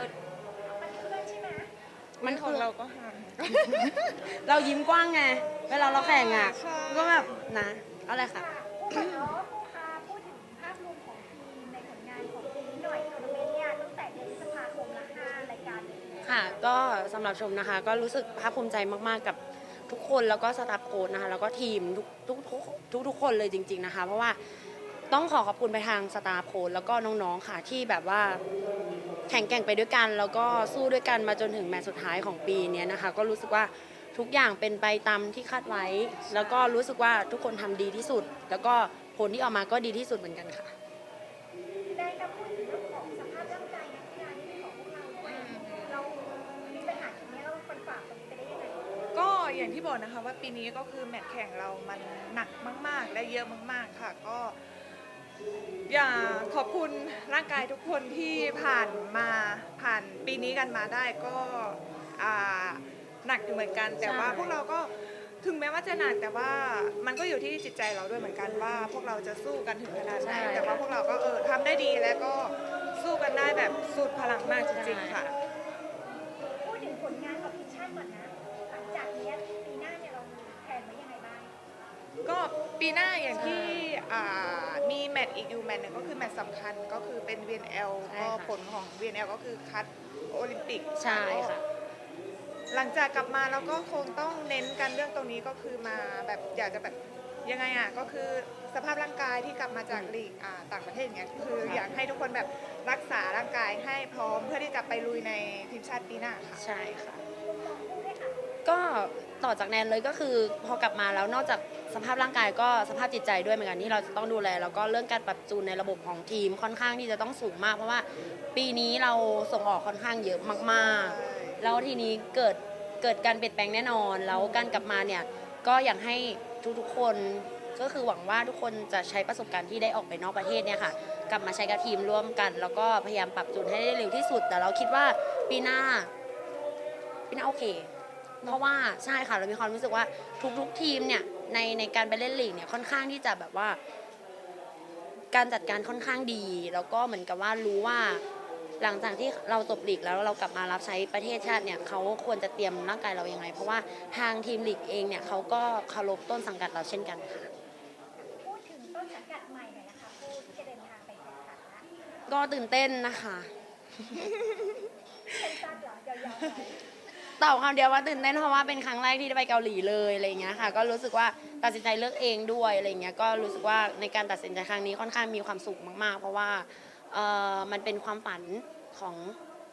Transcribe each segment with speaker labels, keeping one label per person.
Speaker 1: ลิศ
Speaker 2: มันเคลื่อนใช่ไหม
Speaker 3: มันของเราก็ห่าง
Speaker 1: เรายิ้มกว้างไง เวลาเราแข่งอะ
Speaker 3: ใช่
Speaker 1: ก็แบบนะเอาเลยค่ะ
Speaker 2: ค่ะพูดถึงเนาะผู้ค้าพูดถึงภาพรวมของทีมในผลงานของปีนี้หน่อยทัวร์นาเมนต์เนี่ยตั้งแต่เดือนพฤษภาคมละห้ารายการเลย
Speaker 1: ค่ะ ก็สำหรับชมนะคะ ก็รู้สึกภาคภูมิใจมากๆกับทุกคนแล้วก็สตาฟโค้ชนะคะ แล้วก็ทีมทุกทุกทุกทุกทุกคนเลยจริง ๆนะคะ เพราะว่าต้องขอขอบคุณไปทางสตาฟโค้ชแล้วก็น้องๆค่ะที่แบบว่า แข่งแกร่งไปด้วยกัน แล้วก็สู้ด้วยกันมาจนถึงแมตช์สุดท้ายของปีนี้นะคะ ก็รู้สึกว่าทุกอย่างเป็นไปตามที่คาดไว้ แล้วก็รู้สึกว่าทุกคนทำดีที่สุด แล้วก็ผลที่ออกมาก็ดีที่สุดเหมือนกันค่ะ
Speaker 2: ก็อย่าง
Speaker 3: ที่บอกนะคะว่าปีนี้ก็คือแมตช์แข่งเรามันหนักมาก ๆ และเยอะมาก ๆ ค่ะ ก็ อยากขอบคุณร่างกายทุกคนที่ผ่านมาผ่านปีนี้กันมาได้ก็อ่าหนักอยู่เหมือนกัน แต่ว่า
Speaker 1: ใช่
Speaker 3: พวกเราก็ถึงแม้ว่าจะหนักแต่ว่ามันก็อยู่ที่จิตใจเราด้วยเหมือนกันว่า พวกเราจะสู้กันถึงขนาดไหนแต่ว่าพวกเราก็เออทำได้ดีแล้วก็สู้กันได้แบบสุดพลังมากจริงๆค่ะ
Speaker 2: พูดถึงผลงานของทีมชาติก่อนนะหลังจากนี้ปีหน้าเนี่ยเรามีแผนไว้ยังไงบ้าง
Speaker 3: ก็ปีหน้าอย่างที่อ่ามี แมตช์อีกอยู่แมตช์หนึ่งก็คือแมตช์สำคัญก็คือเป็น VNL
Speaker 1: ใช่
Speaker 3: ก็
Speaker 1: ค่ะ
Speaker 3: ผลของ VNL ก็คือคัดโอลิมปิก
Speaker 1: ใช่ค่ะ
Speaker 3: ก็หลังจากกลับมาเราก็คงต้องเน้นกันเรื่องตรงนี้ก็คือมาแบบอยากจะแบบยังไงอะก็คือสภาพร่างกายที่กลับมาจากลีกอ่าต่างประเทศอย่างเงี้ยคือ
Speaker 1: ค่ะ
Speaker 3: อยากให้ทุกคนแบบรักษาร่างกายให้พร้อมเพื่อที่จะไปลุยในทีมชาติปีหน้าค่ะ
Speaker 1: ใช่
Speaker 2: ค่ะ
Speaker 1: ก็ต่อจากแนนเลยก็คือพอกลับมาแล้วนอกจากสภาพร่างกายก็สภาพจิตใจด้วยเหมือนกันที่เราจะต้องดูแล แล้วก็เรื่องการปรับจูนในระบบของทีมค่อนข้างที่จะต้องสูงมาก เพราะว่าปีนี้เราส่งออกค่อนข้างเยอะมากๆ แล้วทีนี้เกิดเกิดการเปลี่ยนแปลงแน่นอน แล้วการกลับมาเนี่ยก็อยากให้ทุกๆคนก็คือหวังว่าทุกคนจะใช้ประสบการณ์ที่ได้ออกไปนอกประเทศเนี่ยค่ะกลับมาใช้กับทีมร่วมกัน แล้วก็พยายามปรับจูนให้ได้เร็วที่สุด แต่เราคิดว่าปีหน้าปีหน้าโอเค เพราะว่าใช่ค่ะเรามีความรู้สึกว่าทุกๆทีมเนี่ยในในการไปเล่นลีกเนี่ยค่อนข้างที่จะแบบว่า การจัดการค่อนข้างดี แล้วก็เหมือนกับว่ารู้ว่า หลังจากที่เราจบลีกแล้วเรากลับมารับใช้ประเทศชาติเนี่ยเขาควรจะเตรียมร่างกายเรายังไง เพราะว่าทางทีมลีกเองเนี่ยเขาก็เคารพต้นสังกัดเราเช่นกันค่ะ
Speaker 2: พูดถึงต้นสังกัดใหม่หน่อยนะคะผู้ที่จะเดินทางไปแข่งขันนะ
Speaker 1: ก็ตื่นเต้นนะคะ
Speaker 2: เป็นสั้นเหรอยาวๆไป
Speaker 1: ตอบคำเดียวว่าตื่นเต้นเพราะว่าเป็นครั้งแรกที่ได้ไปเกาหลีเลยอะไรอย่างเงี้ยค่ะ ก็รู้สึกว่าตัดสินใจเลือกเองด้วยอะไรอย่างเงี้ยก็รู้สึกว่าในการตัดสินใจครั้งนี้ค่อนข้างมีความสุขมากๆ เพราะว่าเอ่อมันเป็นความฝันของ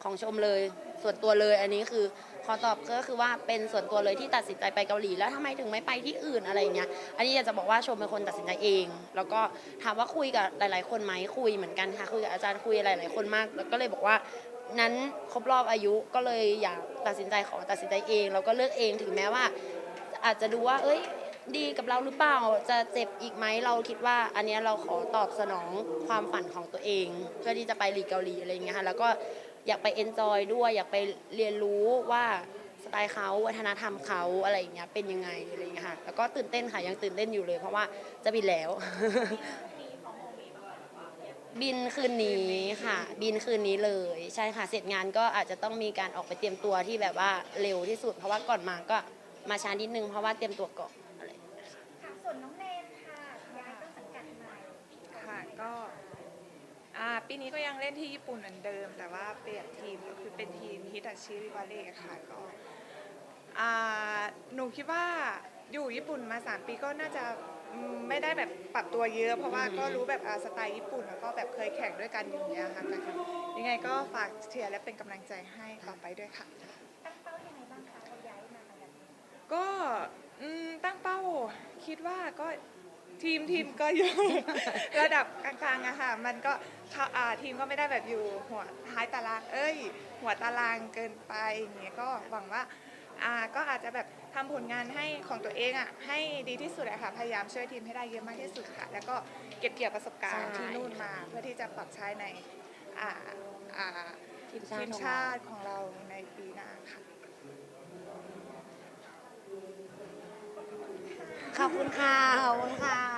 Speaker 1: ของชมเลยส่วนตัวเลยอันนี้คือขอตอบก็คือว่าเป็นส่วนตัวเลยที่ตัดสินใจไปเกาหลีแล้วทำไมถึงไม่ไปที่อื่นอะไรอย่างเงี้ยอันนี้อยากจะบอกว่าชมเป็นคนตัดสินใจเอง แล้วก็ถามว่าคุยกับหลาย ๆ คนไหมคุยเหมือนกันค่ะคุยกับอาจารย์คุยหลาย ๆ คนมาก แล้วก็เลยบอกว่า นั้นครบรอบอายุก็เลยอยากตัดสินใจขอตัดสินใจเองแล้วก็เลือกเองถึงแม้ว่า อาจจะดูว่า เอ้ย ดีกับเราหรือเปล่าจะเจ็บอีกไหมเราคิดว่า อันเนี้ยเราขอตอบสนองความฝันของตัวเอง เพื่อที่จะไปลีกเกาหลีอะไรอย่างเงี้ยค่ะแล้วก็อยากไปเอนจอยด้วยอยากไปเรียนรู้ว่าสไตล์เขาวัฒนธรรมเขาอะไรอย่างเงี้ยเป็นยังไงอะไรอย่างเงี้ยค่ะแล้วก็ตื่นเต้นค่ะยังตื่นเต้นอยู่เลย เพราะว่าจะบินแล้ว บินคืนนี้ค่ะ บินคืนนี้เลย ใช่ค่ะ เสร็จงานก็อาจจะต้องมีการออกไปเตรียมตัวที่แบบว่าเร็วที่สุด เพราะว่าก่อนมาก็มาช้านิดนึงเพราะว่าเตรียมตัวก่อนอะไรอย่างเงี้ยค่ะ
Speaker 2: ค่ะส่วนน้องเนนค่ะย้ายต้นสังกัดใหม่
Speaker 3: ค่ะก็อ่าปีนี้ก็ยังเล่นที่ญี่ปุ่นเหมือนเดิม แต่ว่าเปลี่ยนทีมก็คือเป็นทีมฮิตาชิริวาเล่ค่ะก็อ่าหนูคิดว่าอยู่ญี่ปุ่นมา 3 ปีก็น่าจะ อืมไม่ได้แบบปรับตัวเยอะ เพราะว่าก็รู้แบบอาสไตล์ญี่ปุ่นแล้วก็แบบเคยแข่งด้วยกันอย่างเงี้ยค่ะกันยังไงก็ฝากเชียร์และเป็นกำลังใจให้ต่อไปด้วยค่ะ
Speaker 2: ตั้งเป้ายังไงบ้างคะเราย้ายมาแบบนี้
Speaker 3: ก็อืมตั้งเป้าคิดว่าก็ทีมทีมก็อยู่ ระดับกลางๆอะค่ะมันก็เขาอ่าทีมก็ไม่ได้แบบอยู่หัวท้ายตารางเอ้ย หัวตารางเกินไปอย่างเงี้ยก็หวังว่าอ่าก็อาจจะแบบ ทำผลงานให้ของตัวเองอะให้ดีที่สุดอะค่ะพยายามช่วยทีมให้ได้เยอะมากที่สุดค่ะ แล้วก็เก็บเกี่ยวประสบการณ์
Speaker 1: ใช่
Speaker 3: ที่นู่นมา เพื่อที่จะปรับใช้ในอ่าอ่า
Speaker 1: ทีมชา
Speaker 3: ที
Speaker 1: ติ
Speaker 3: ม
Speaker 1: ของ
Speaker 3: ชา
Speaker 1: เรา
Speaker 3: ติของเราในปีหน้าค่ะ
Speaker 1: ขอบคุณค่ะ ขอบคุณค่ะ
Speaker 2: โยกเลยใช่ไหมคะ